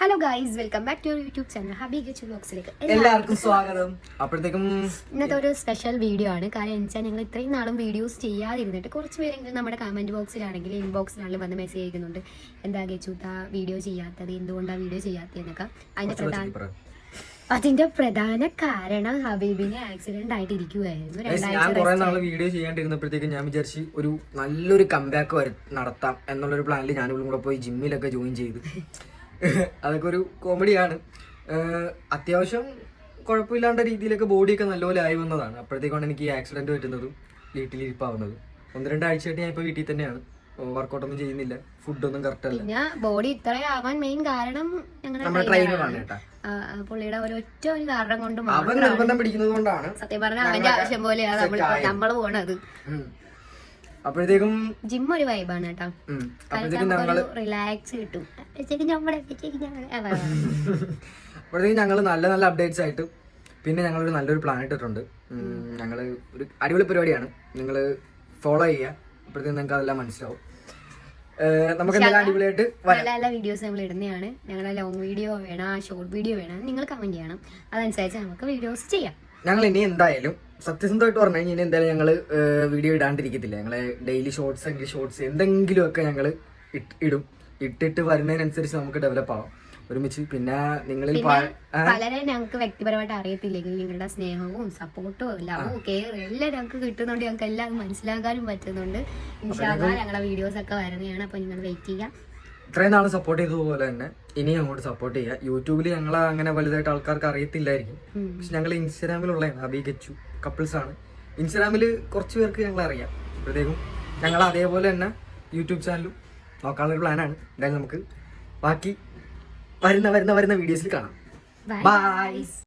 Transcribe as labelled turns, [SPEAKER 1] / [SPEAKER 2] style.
[SPEAKER 1] Hello guys welcome back to YouTube channel Hampi ഗച്ച് വ്ലോഗ്സിലേക്ക്
[SPEAKER 2] എല്ലാവർക്കും സ്വാഗതം. അപ്പോഴത്തേക്കും
[SPEAKER 1] ഇന്നത്തെ ഒരു സ്പെഷ്യൽ വീഡിയോ ആണ്. കാരണം വെച്ചാൽ ഞങ്ങൾ ഇത്രയും നാളും വീഡിയോസ് ചെയ്യാതിരുന്നിട്ട് കുറച്ച് പേരെങ്കിലും നമ്മുടെ കമന്റ് ബോക്സിലാണെങ്കിൽ ഇൻബോക്സിലാണെങ്കിലും വന്ന് മെസ്സേജ് ചെയ്യുന്നുണ്ട് എന്താ ഗച്ചൂത്ത വീഡിയോ ചെയ്യാത്തത് എന്തുകൊണ്ടാണ് വീഡിയോ ചെയ്യാത്തതെന്നൊക്കെ. അതിന്റെ പ്രധാന അതിന്റെ പ്രധാന കാരണം ഹബീബിന് ആക്സിഡന്റ് ആയിട്ട് ഇരിക്കുവായിരുന്നു.
[SPEAKER 2] വീഡിയോ ചെയ്യാണ്ടിരുന്നപ്പോഴത്തേക്കും ഞാൻ വിചാരിച്ചു ഒരു നല്ലൊരു കംബാക്ക് നടത്താം. എന്നുള്ളൊരു പ്ലാനിൽ ഇവളും കൂടെ പോയി ജിമ്മിലൊക്കെ ജോയിൻ ചെയ്തു. അതൊക്കെ ഒരു കോമഡിയാണ്. അത്യാവശ്യം കുഴപ്പമില്ലാണ്ട രീതിയിലൊക്കെ ബോഡിയൊക്കെ നല്ലപോലെ ആയി വന്നതാണ്. അപ്പോഴത്തേക്കാണ് എനിക്ക് ഈ ആക്സിഡന്റ് പറ്റുന്നതും വീട്ടിലിരിപ്പാവുന്നത് ഒന്ന് രണ്ടാഴ്ചയായിട്ട് ഞാൻ ഇപ്പോൾ വീട്ടിൽ തന്നെയാണ്. വർക്കൗട്ടൊന്നും ചെയ്യുന്നില്ല. ഫുഡൊന്നും കറക്റ്റ് അല്ല.
[SPEAKER 1] ഞാൻ ബോഡി ഇത്രയാവാൻ മെയിൻ കാരണം ഞങ്ങളുടെ
[SPEAKER 2] ട്രെയിനറാണ്
[SPEAKER 1] പുള്ളിയുടെ ഒരൊറ്റ ഒരു കാരണം കൊണ്ട്
[SPEAKER 2] നിർബന്ധം പിടിക്കുന്നത് കൊണ്ടാണ്.
[SPEAKER 1] സത്യം പറഞ്ഞാൽ അവന്റെ ആവശ്യം പോലെയാണ് നമ്മൾ നമ്മൾ പോണത്.
[SPEAKER 2] അപ്പോഴത്തേക്കും
[SPEAKER 1] ജിം ഒരു വൈബാണ് കേട്ടോ റിലാക്സ് കിട്ടും. അപ്പോഴത്തേക്ക്.
[SPEAKER 2] ഞങ്ങൾ നല്ല നല്ല അപ്ഡേറ്റ്സ് ആയിട്ട് പിന്നെ ഞങ്ങൾ ഒരു നല്ലൊരു പ്ലാൻ ഇട്ടിട്ടുണ്ട്. ഞങ്ങൾ ഒരു അടിപൊളി പരിപാടിയാണ്. നിങ്ങൾ ഫോളോ ചെയ്യുക. അപ്പോഴത്തേക്കും നിങ്ങൾക്ക് അതെല്ലാം മനസ്സിലാവും. നമുക്ക് അടിപൊളിയായിട്ട്
[SPEAKER 1] നല്ല നല്ല വീഡിയോസ് നമ്മൾ ഇടുന്നതാണ്. ഞങ്ങളെ ലോങ് വീഡിയോ വേണം ഷോർട്ട് വീഡിയോ വേണം. നിങ്ങൾ കമന്റ് ചെയ്യണം. അതനുസരിച്ച് നമുക്ക് വീഡിയോസ് ചെയ്യാം.
[SPEAKER 2] ഞങ്ങൾ ഇനി എന്തായാലും സത്യസന്ധമായിട്ട് പറഞ്ഞു കഴിഞ്ഞാൽ എന്തായാലും ഞങ്ങൾ വീഡിയോ ഇടാണ്ടിരിക്കത്തില്ല. ഞങ്ങളെ ഡെയിലി ഷോർട്സ് എങ്കിൽ എന്തെങ്കിലും ഒക്കെ ഞങ്ങൾ ഇടും. ഇട്ടിട്ട് വരുന്നതിനനുസരിച്ച് നമുക്ക് ഡെവലപ്പ് ആവാം. ഒരുമിച്ച് പിന്നെ നിങ്ങളിൽ വളരെ
[SPEAKER 1] പലരെ ഞങ്ങൾക്ക് വ്യക്തിപരമായിട്ട് അറിയത്തില്ലെങ്കിൽ നിങ്ങളുടെ സ്നേഹവും സപ്പോർട്ടും ലവും കെയർ എല്ലാം ഞങ്ങൾക്ക് കിട്ടുന്നുണ്ട്. ഞങ്ങൾക്ക് എല്ലാം മനസ്സിലാക്കാനും പറ്റുന്നുണ്ട്. ഞങ്ങളുടെ വീഡിയോസ് ഒക്കെ വരുന്നതാണ്. അപ്പൊ നിങ്ങൾ വെയിറ്റ് ചെയ്യാം
[SPEAKER 2] ഇത്രയും നാൾ സപ്പോർട്ട് ചെയ്തതുപോലെ തന്നെ ഇനി അങ്ങോട്ട് സപ്പോർട്ട് ചെയ്യുക. യൂട്യൂബിൽ ഞങ്ങൾ അങ്ങനെ വലുതായിട്ട് ആൾക്കാർക്ക് അറിയത്തില്ലായിരിക്കും. പക്ഷെ ഞങ്ങൾ ഇൻസ്റ്റാഗ്രാമിലുള്ളതാണ്. അബി ഗച്ചു കപ്പിൾസ് ആണ്. ഇൻസ്റ്റാഗ്രാമിൽ കുറച്ച് പേർക്ക് ഞങ്ങൾ അറിയാം. അപ്പോഴത്തേക്കും ഞങ്ങൾ അതേപോലെ തന്നെ യൂട്യൂബ് ചാനലും നോക്കാനുള്ളൊരു പ്ലാനാണ്. എന്തായാലും നമുക്ക് ബാക്കി വരുന്ന വരുന്ന വരുന്ന വീഡിയോസിൽ കാണാം. ബൈ